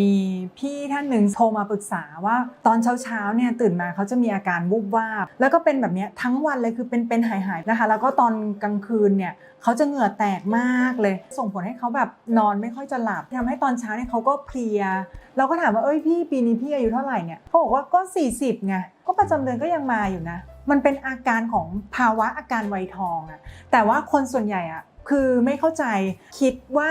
มีพี่ท่านหนึ่งโทรมาปรึกษาว่าตอนเช้าๆเนี่ยตื่นมาเขาจะมีอาการวูบวาบ แล้วก็เป็นแบบนี้ทั้งวันเลยคือเป็นเป็นหายหายๆนะคะ แล้วก็ตอนกลางคืนเนี่ยเขาจะเหงื่อแตกมากเลย ส่งผลให้เขาแบบนอนไม่ค่อยจะหลับทำให้ตอนเช้าเนี่ยเขาก็เพลีย เราก็ถามว่าเอ้ยพี่ปีนี้พี่อายุเท่าไหร่เนี่ยเขาบอกว่าก็ 40ไงก็ประจำเดือนก็ยังมาอยู่นะ มันเป็นอาการของภาวะอาการไวยทองอะแต่ว่าคนส่วนใหญ่อะคือไม่เข้าใจคิดว่า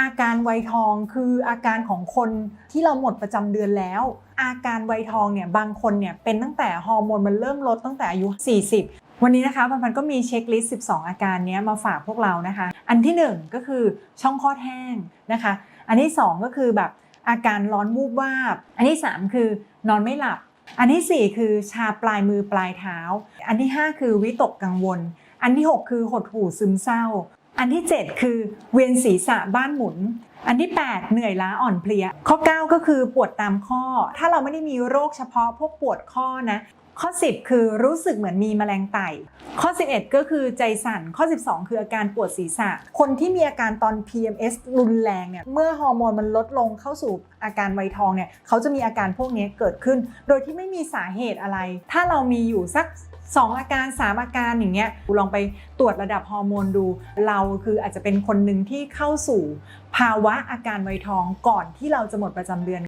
อาการไวยทองคืออาการของคนที่เราหมดประจำเดือนแล้ว อาการไวยทองเนี่ยบางคนเนี่ยเป็นตั้งแต่ฮอร์โมนมันเริ่มลดตั้งแต่อายุ 40 วันนี้นะคะพันๆก็มีเช็คลิสต์ 12 อาการนี้มาฝากพวกเรานะคะ อันที่ 1 ก็คือช่องคลอดแห้งนะคะ อันที่ 2 ก็คือแบบอาการร้อนวูบวาบ อันที่ 3 คือนอนไม่หลับ อันที่ 4 คือชาปลายมือปลายเท้า อันที่ 5 คือวิตกกังวล อันที่ 6 คือหดหู่ซึมเศร้า อันที่ 7 คือเวียนศีรษะบ้านหมุน อันที่ 8 เหนื่อยล้าอ่อนเพลีย ข้อ 9 ก็คือปวดตามข้อ ถ้าเราไม่ได้มีโรคเฉพาะพวกปวดข้อนะ ข้อ 10 คือรู้สึกเหมือนมีแมลงไต่ ข้อ 11 ก็คือใจสั่น ข้อ 12 คืออาการปวดศีรษะ คนที่มีอาการตอน PMS รุนแรงเนี่ย เมื่อฮอร์โมนมันลดลงเข้าสู่อาการไวทองเนี่ย เขาจะมีอาการพวกนี้เกิดขึ้น โดยที่ไม่มีสาเหตุอะไร ถ้าเรามีอยู่สัก 2 อาการ 3 อาการอย่างเงี้ย ลองไปตรวจระดับฮอร์โมนดู เราคืออาจจะเป็นคนหนึ่งที่เข้าสู่ภาวะอาการไวทองก่อนที่เราจะหมดประจำเดือน